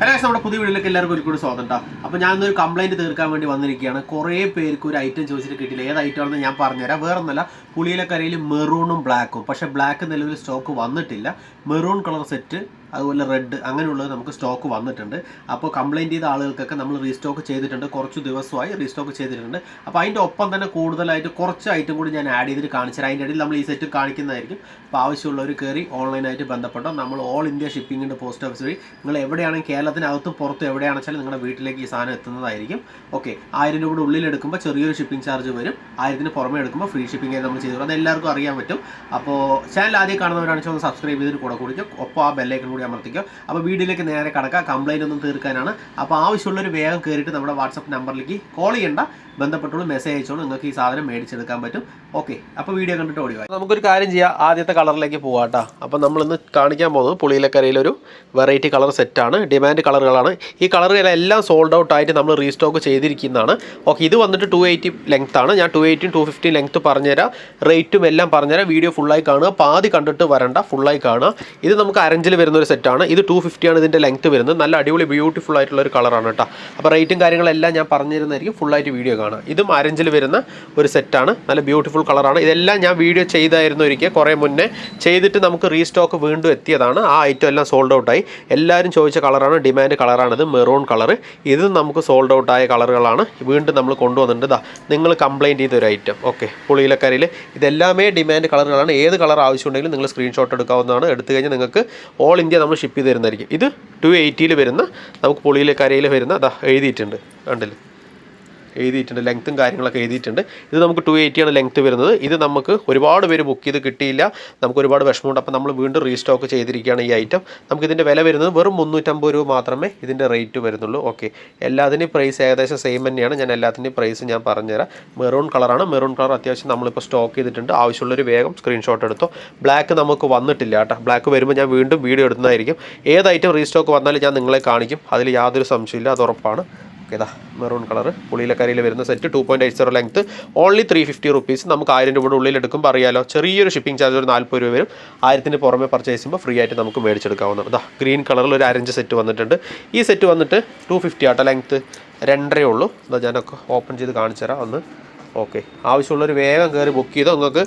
Hello നമ്മുടെ പുതിയ വീട്ടിലേക്ക് എല്ലാവർക്കും ഒരിക്കലും സ്വാഗതം കേട്ടോ അപ്പോൾ ഞാൻ ഇന്നൊരു കംപ്ലൈന്റ് തീർക്കാൻ വേണ്ടി വന്നിരിക്കുകയാണ്. കുറേ പേർക്ക് ഒരു ഐറ്റം ചോദിച്ചിട്ട് കിട്ടില്ല ഏത് ഐറ്റം ആണെന്ന് ഞാൻ പറഞ്ഞുതരാം. വേറെ ഒന്നല്ല പുളിയിലെ കരയിൽ മെറൂണും ബ്ലാക്കും പക്ഷേ ബ്ലാക്ക് നിലവിൽ സ്റ്റോക്ക് വന്നിട്ടില്ല. മെറൂൺ കളർ സെറ്റ് അതുപോലെ റെഡ് അങ്ങനെയുള്ളത് നമുക്ക് സ്റ്റോക്ക് വന്നിട്ടുണ്ട്. അപ്പോൾ കംപ്ലൈന്റ് ചെയ്ത ആളുകൾക്കൊക്കെ നമ്മൾ റീസ്റ്റോക്ക് ചെയ്തിട്ടുണ്ട്. കുറച്ച് ദിവസമായി റീസ്റ്റോക്ക് ചെയ്തിട്ടുണ്ട്. അപ്പോൾ അതിന്റെ ഒപ്പം തന്നെ കൂടുതലായിട്ട് കുറച്ച് ഐറ്റം കൂടി ഞാൻ ആഡ് ചെയ്തിട്ട് കാണിച്ചു അതിന്റെ ഇടയിൽ നമ്മൾ ഈ സെറ്റ് കാണിക്കുന്നതായിരിക്കും. അപ്പോൾ ആവശ്യമുള്ളവർ കയറി ഓൺലൈനായിട്ട് ബന്ധപ്പെട്ടോ നമ്മൾ ഓൾ ഇന്ത്യ ഷിപ്പിങ്ങിന്റെ പോസ്റ്റ് ഓഫീസ് വഴി നിങ്ങൾ എവിടെയാണെങ്കിൽ കേരളത്തിനകത്തും പുറത്തും എവിടെയാണെന്ന് വെച്ചാൽ നിങ്ങളുടെ വീട്ടിലേക്ക് ഈ സാധനം എത്തുന്നതായിരിക്കും. ഓക്കെ ആയിരം രൂപയുടെ ഉള്ളിൽ എടുക്കുമ്പോൾ ചെറിയൊരു ഷിപ്പിംഗ് ചാർജ് വരും. ആയിരത്തിന് പുറമെ എടുക്കുമ്പോൾ ഫ്രീ ഷിപ്പിംഗ് ആയി നമ്മൾ ചെയ്തു. അത് എല്ലാവർക്കും അറിയാൻ പറ്റും. അപ്പോൾ ചാനൽ ആദ്യം കാണുന്നവരാണെന്ന് വെച്ചാൽ ഒന്ന് സബ്സ്ക്രൈബ് ചെയ്തിട്ട് കൂടെ കുടിക്കും. ഒപ്പം ആ ബെല്ലൈക്കൺ കൂടി അമർത്തിക്കുക അപ്പോൾ വീഡിയോയിലേക്ക് നേരെ കടക്കുക കംപ്ലയിന്റ് ഒന്നും തീർക്കാനാണ്. അപ്പോൾ ആവശ്യമുള്ളൊരു വേഗം കയറിയിട്ട് നമ്മുടെ വാട്സപ്പ് നമ്പറിലേക്ക് കോൾ ചെയ്യേണ്ട. ബന്ധപ്പെട്ടുള്ള മെസ്സേജ് അയച്ചോളൂ. നിങ്ങൾക്ക് ഈ സാധനം മേടിച്ചെടുക്കാൻ പറ്റും. ഓക്കെ അപ്പോൾ വീഡിയോ കണ്ടിട്ട് ഓടി നമുക്കൊരു കാര്യം ചെയ്യാം. ആദ്യത്തെ കളറിലേക്ക് പോകാട്ടോ കേട്ടോ അപ്പോൾ നമ്മളിന്ന് കാണിക്കാൻ പോകുന്നത് പുളിയിലക്കരയിലൊരു വെറൈറ്റി കളർ സെറ്റാണ് ഡിമാൻഡ് കളറുകളാണ് ഈ കളറുകളെല്ലാം സോൾഡ് ഔട്ട് ആയിട്ട് നമ്മൾ റീസ്റ്റോക്ക് ചെയ്തിരിക്കുന്നതാണ്. ഓക്കെ ഇത് വന്നിട്ട് ടു എയ്റ്റി ലെങ്ത് ആണ്. ഞാൻ ടു എയ്റ്റിയും ടു ഫിഫ്റ്റി ലെങ്ത് പറഞ്ഞുതരാം. റേറ്റും എല്ലാം പറഞ്ഞുതരാം. വീഡിയോ ഫുള്ളായി കാണുക. പാതി കണ്ടിട്ട് വരണ്ട. ഫുള്ളായി കാണുക. ഇത് നമുക്ക് അരഞ്ചിൽ വരുന്ന സെറ്റാണ്. ഇത് ടു ഫിഫ്റ്റിയാണ് ഇതിന്റെ ലെങ്ത് വരുന്നത്. നല്ല അടിപൊളി ബ്യൂട്ടിഫുൾ ആയിട്ടുള്ള ഒരു കളറാണ് കേട്ടോ. അപ്പോൾ റേറ്റും കാര്യങ്ങളെല്ലാം ഞാൻ പറഞ്ഞിരുന്നതായിരിക്കും. ഫുള്ളായിട്ട് വീഡിയോ കാണാം ഇതും അരഞ്ചിൽ വരുന്ന ഒരു സെറ്റാണ് നല്ല ബ്യൂട്ടിഫുൾ കളറാണ് ഇതെല്ലാം ഞാൻ വീഡിയോ ചെയ്തായിരുന്നു ഒരിക്കൽ. കുറേ മുന്നേ ചെയ്തിട്ട് നമുക്ക് റീസ്റ്റോക്ക് വീണ്ടും എത്തിയതാണ്. ആ ഐറ്റം എല്ലാം സോൾഡ് ഔട്ടായി എല്ലാവരും ചോദിച്ച കളറാണ് ഡിമാൻഡ് കളറാണിത് മെറൂൺ കളർ ഇത്. നമുക്ക് സോൾഡ് ഔട്ട് ആയ കളറുകളാണ്. വീണ്ടും നമ്മൾ കൊണ്ടുവന്നിട്ടുണ്ട്. ഇതാ നിങ്ങൾ കംപ്ലയിന്റ് ചെയ്ത ഒരു ഐറ്റം ഓക്കെ പുളിയിലക്കരയിൽ ഇതെല്ലാമേ ഡിമാൻഡ് കളറുകളാണ് ഏത് കളർ ആവശ്യമുണ്ടെങ്കിലും നിങ്ങൾ സ്ക്രീൻഷോട്ട് എടുക്കാവുന്നതാണ്. എടുത്തു കഴിഞ്ഞാൽ നിങ്ങൾക്ക് ഓൾ ഇന്ത്യ നമ്മൾ ഷിപ്പ് ചെയ്ത് തരുന്നതായിരിക്കും. ഇത് ടു എയ്റ്റിയിൽ വരുന്ന നമുക്ക് പുളിയിലക്കരയിൽ വരുന്ന അതാ എഴുതിയിട്ടുണ്ട് കണ്ടില്ലേ? എഴുതിയിട്ടുണ്ട് ലെങ്ത്തും കാര്യങ്ങളൊക്കെ എഴുതിയിട്ടുണ്ട്. ഇത് നമുക്ക് ടു ആണ് ലെങ്ത്ത് വരുന്നത്. ഇത് നമുക്ക് ഒരുപാട് പേര് ബുക്ക് ചെയ്ത് കിട്ടിയില്ല. നമുക്ക് ഒരുപാട് വിഷമമുണ്ട്. അപ്പോൾ നമ്മൾ വീണ്ടും റീസ്റ്റോക്ക് ചെയ്തിരിക്കുകയാണ് ഈ ഐറ്റം നമുക്ക് ഇതിന്റെ വില വരുന്നത് വെറും മുന്നൂറ്റമ്പത് രൂപ മാത്രമേ ഇതിന്റെ റേറ്റ് വരുന്നുള്ളൂ. ഓക്കെ എല്ലാത്തിന്റെയും പ്രൈസ് ഏകദേശം സെയിം തന്നെയാണ്. ഞാൻ എല്ലാത്തിന്റെയും പ്രൈസ് ഞാൻ പറഞ്ഞുതരാം. മെറൂൺ കളറാണ് മെറൂൺ കളർ അത്യാവശ്യം നമ്മളിപ്പോൾ സ്റ്റോക്ക് ചെയ്തിട്ടുണ്ട്. ആവശ്യമുള്ളൊരു വേഗം സ്ക്രീൻഷോട്ട് എടുത്തോ. ബ്ലാക്ക് നമുക്ക് വന്നിട്ടില്ല കേട്ടോ. ബ്ലാക്ക് വരുമ്പോൾ ഞാൻ വീണ്ടും വീഡിയോ എടുക്കുന്നതായിരിക്കും. ഏത് ഐറ്റം റീസ്റ്റോക്ക് വന്നാലും ഞാൻ നിങ്ങളെ കാണിക്കും. അതിൽ യാതൊരു സംശയമില്ല അത് ഉറപ്പാണ്. ഓക്കെ ഇതാ മെറൂൺ കളർ. പുളിയിലക്കരയിൽ വരുന്ന set two point eight zero length only three fifty rupees നമുക്ക് ആയിരം രൂപയുടെ ഉള്ളിൽ എടുക്കുമ്പോൾ അറിയാലോ ചെറിയൊരു ഷിപ്പിംഗ് ചാർജ് ഒരു നാൽപ്പത് രൂപ വരും. ആയിരത്തിന് പുറമെ പർച്ചേസ് ചെയ്യുമ്പോൾ ഫ്രീ ആയിട്ട് നമുക്ക് മേടിച്ചെടുക്കാവുന്നതാണ്. ഇതാ ഗ്രീൻ കളറിൽ ഒരു അരഞ്ച് സെറ്റ് വന്നിട്ടുണ്ട്. ഈ സെറ്റ് വന്നിട്ട് ടു ഫിഫ്റ്റി ആട്ടോ ലെങ്ത്ത് രണ്ടരേ ഉള്ളൂ. ഇതാ ഞാനൊക്കെ ഓപ്പൺ ചെയ്ത് കാണിച്ചു തരാം ഒന്ന്. ഓക്കെ ആവശ്യമുള്ളൊരു വേഗം കയറി ബുക്ക് ചെയ്തോ? നിങ്ങൾക്ക്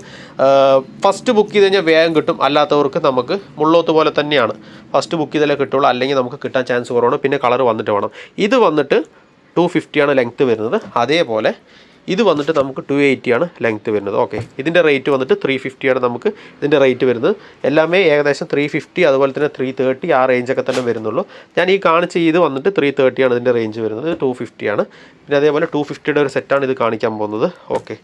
ഫസ്റ്റ് ബുക്ക് ചെയ്ത് കഴിഞ്ഞാൽ വേഗം കിട്ടും. അല്ലാത്തവർക്ക് നമുക്ക് മുള്ളോത്ത് പോലെ തന്നെയാണ്. ഫസ്റ്റ് ബുക്ക് ചെയ്താലേ കിട്ടുള്ളൂ. അല്ലെങ്കിൽ നമുക്ക് കിട്ടാൻ ചാൻസ് കുറവാണ്. പിന്നെ കളർ വന്നിട്ട് വേണം. ഇത് വന്നിട്ട് ടു ഫിഫ്റ്റിയാണ് ലെങ്ത്ത് വരുന്നത്. അതേപോലെ ഇത് വന്നിട്ട് നമുക്ക് ടു ആണ് ലെങ്ത്ത് വരുന്നത്. ഓക്കെ ഇതിന്റെ റേറ്റ് വന്നിട്ട് ത്രീ ഫിഫ്റ്റിയാണ് നമുക്ക് ഇതിന്റെ റേറ്റ് വരുന്നത്. എല്ലാമേ ഏകദേശം ത്രീ ഫിഫ്റ്റി അതുപോലെ തന്നെ ത്രീ തേർട്ടി ആ റേഞ്ചൊക്കെ തന്നെ വരുന്നുള്ളൂ. ഞാൻ ഈ കാണിച്ച ഇത് വന്നിട്ട് ത്രീ തേർട്ടിയാണ് ഇതിന്റെ റേഞ്ച് വരുന്നത്. ടു ഫിഫ്റ്റിയാണ് പിന്നെ അതേപോലെ ടു ഫിഫ്റ്റിയുടെ ഒരു സെറ്റാണ് ഇത് കാണിക്കാൻ പോകുന്നത്. ഓക്കെ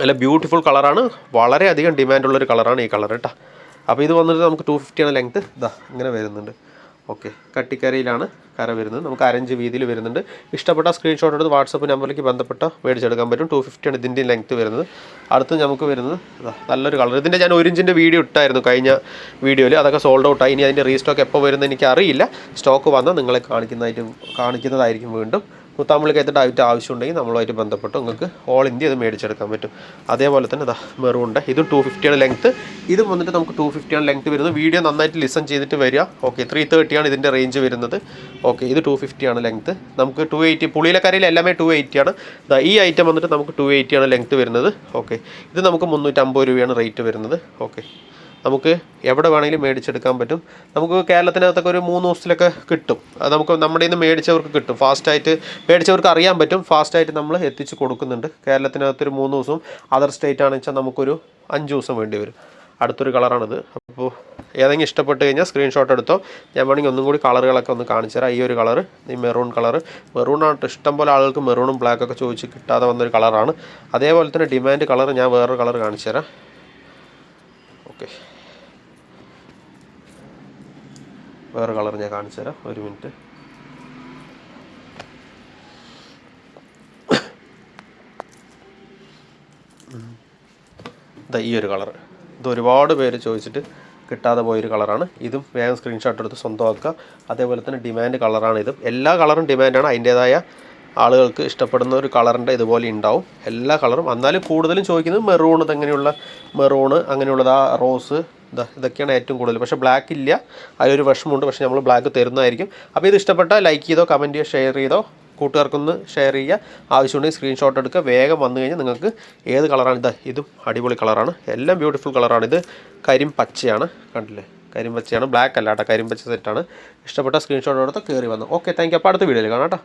നല്ല ബ്യൂട്ടിഫുൾ കളറാണ് വളരെയധികം ഡിമാൻഡുള്ളൊരു കളറാണ് ഈ കളർ കേട്ടോ. അപ്പോൾ ഇത് വന്നിട്ട് നമുക്ക് ടു ഫിഫ്റ്റിയാണ് ലെങ്ത്ത് ഇതാ ഇങ്ങനെ വരുന്നുണ്ട്. ഓക്കെ. കട്ടിക്കരയിലാണ് കര വരുന്നത്. നമുക്ക് അരഞ്ച് വീതിയിൽ വരുന്നുണ്ട്. ഇഷ്ടപ്പെട്ട സ്ക്രീൻഷോട്ട് എടുത്ത് വാട്സപ്പ് നമ്പറിലേക്ക് ബന്ധപ്പെട്ട മേടിച്ചെടുക്കാൻ പറ്റും. ടു ഫിഫ്റ്റിയാണ് ഇതിന്റെ ലെങ്ത്ത് വരുന്നത്. അടുത്ത് നമുക്ക് വരുന്നത് നല്ലൊരു കളർ ഇതിന്റെ ഞാൻ ഒരു ഇഞ്ചിന്റെ വീഡിയോ ഇട്ടായിരുന്നു കഴിഞ്ഞ വീഡിയോയിൽ അതൊക്കെ സോൾഡ് ഔട്ടായി ഇനി അതിന്റെ റീസ്റ്റോക്ക് എപ്പോൾ വരുന്നത് എനിക്ക് അറിയില്ല സ്റ്റോക്ക് വന്നാൽ നിങ്ങളെ കാണിക്കുന്നതായിട്ട് കാണിക്കുന്നതായിരിക്കും വീണ്ടും. മുത്താമ്പളിക്ക് എത്തിട്ട് ആയിട്ട് ആവശ്യമുണ്ടെങ്കിൽ നമ്മളുമായിട്ട് ബന്ധപ്പെട്ട് നിങ്ങൾക്ക് ഓൾ ഇന്ത്യ ഇത് മേടിച്ചെടുക്കാൻ പറ്റും. അതേപോലെ തന്നെ ഇതാ മെറൂണ്ട്. ഇതും ടു ഫിഫ്റ്റിയാണ് ലെങ്ത്ത് ഇതും വന്നിട്ട് നമുക്ക് ടു ഫിഫ്റ്റിയാണ് ലെങ്ത്ത് വരുന്നത്. വീഡിയോ നന്നായിട്ട് ലിസൺ ചെയ്തിട്ട് വരിക. ഓക്കെ ത്രീ തേർട്ടിയാണ് ഇതിന്റെ റേഞ്ച് വരുന്നത്. ഓക്കെ ഇത് ടു ഫിഫ്റ്റിയാണ് ലെങ്ത്ത് നമുക്ക് ടു എയ്റ്റി പുളിയിലക്കരയിൽ എല്ലാമേ ടു എയ്റ്റിയാണ് ഈ ഐറ്റം വന്നിട്ട് നമുക്ക് ടു എയ്റ്റിയാണ് ലെങ്ത്ത് വരുന്നത്. ഓക്കെ ഇത് നമുക്ക് മുന്നൂറ്റമ്പത് രൂപയാണ് റേറ്റ് വരുന്നത്. ഓക്കെ നമുക്ക് എവിടെ വേണമെങ്കിലും മേടിച്ചെടുക്കാൻ പറ്റും. നമുക്ക് കേരളത്തിനകത്തൊക്കെ ഒരു മൂന്ന് ദിവസത്തിലൊക്കെ കിട്ടും. അത് നമുക്ക് നമ്മുടെ നിന്ന് മേടിച്ചവർക്ക് കിട്ടും. ഫാസ്റ്റായിട്ട് മേടിച്ചവർക്ക് അറിയാൻ പറ്റും. ഫാസ്റ്റായിട്ട് നമ്മൾ എത്തിച്ച് കൊടുക്കുന്നുണ്ട്. കേരളത്തിനകത്തൊരു മൂന്ന് ദിവസവും അതർ സ്റ്റേറ്റ് ആണെന്ന് വെച്ചാൽ നമുക്കൊരു അഞ്ച് ദിവസം വേണ്ടി വരും. അടുത്തൊരു കളറാണിത്. അപ്പോൾ ഏതെങ്കിലും ഇഷ്ടപ്പെട്ട് കഴിഞ്ഞാൽ സ്ക്രീൻഷോട്ട് എടുത്തോ. ഞാൻ വേണമെങ്കിൽ ഒന്നും കൂടി കളറുകളൊക്കെ ഒന്ന് കാണിച്ചു തരാം. ഈ ഒരു കളർ ഈ മെറൂൺ കളർ മെറൂൺ ഇഷ്ടംപോലെ ഇഷ്ടം പോലെ ആളുകൾക്ക് മെറൂണും ബ്ലാക്കൊക്കെ ചോദിച്ച് കിട്ടാതെ വന്നൊരു കളറാണ്. അതേപോലെ തന്നെ ഡിമാൻഡ് കളർ ഞാൻ വേറൊരു കളർ കാണിച്ചു തരാം. ഓക്കെ വേറെ കളർ ഞാൻ കാണിച്ചു തരാം. ഒരു മിനിറ്റ്. ഇതാ ഈ ഒരു കളർ. ഇത് ഒരുപാട് പേര് ചോദിച്ചിട്ട് കിട്ടാതെ പോയൊരു കളറാണ്. ഇതും വേഗം സ്ക്രീൻഷോട്ട് എടുത്ത് സ്വന്തമാക്കുക. അതേപോലെ തന്നെ ഡിമാൻഡ് കളറാണ് ഇതും. എല്ലാ കളറും ഡിമാൻഡാണ് അതിന്റേതായ ആളുകൾക്ക് ഇഷ്ടപ്പെടുന്ന ഒരു കളറിന്റെ ഇതുപോലെ ഉണ്ടാവും. എല്ലാ കളറും. എന്നാലും കൂടുതലും ചോദിക്കുന്നത് മെറൂൺ ഇതെങ്ങനെയുള്ള മെറൂണ് അങ്ങനെയുള്ളത് ആ റോസ് ഇതാ ഇതൊക്കെയാണ് ഏറ്റവും കൂടുതൽ. പക്ഷേ ബ്ലാക്ക് ഇല്ല. അതിലൊരു വിഷമമുണ്ട്. പക്ഷേ നമ്മൾ ബ്ലാക്ക് തരുന്നതായിരിക്കും. അപ്പോൾ ഇത് ഇഷ്ടപ്പെട്ടാൽ ലൈക്ക് ചെയ്തോ കമന്റ് ചെയ്തോ ഷെയർ ചെയ്തോ കൂട്ടുകാർക്കൊന്ന് ഷെയർ ചെയ്യുക. ആവശ്യമുണ്ടെങ്കിൽ സ്ക്രീൻഷോട്ട് എടുക്കുക. വേഗം വന്നു കഴിഞ്ഞാൽ നിങ്ങൾക്ക് ഏത് കളറാണ് ഇത് ഇതും അടിപൊളി കളറാണ് എല്ലാം ബ്യൂട്ടിഫുൾ കളറാണ് ഇത് കരിം പച്ചയാണ്. കണ്ടില്ലേ? കരിമ്പച്ചയാണ് ബ്ലാക്ക് അല്ല കേട്ടോ. കരിമ്പച്ച പച്ച സെറ്റാണ് ഇഷ്ടപ്പെട്ട സ്ക്രീൻഷോട്ട് എടുത്ത് കയറി വന്നു. ഓക്കെ താങ്ക് യു അപ്പോൾ അടുത്ത വീഡിയോയിൽ കാണാം കേട്ടോ.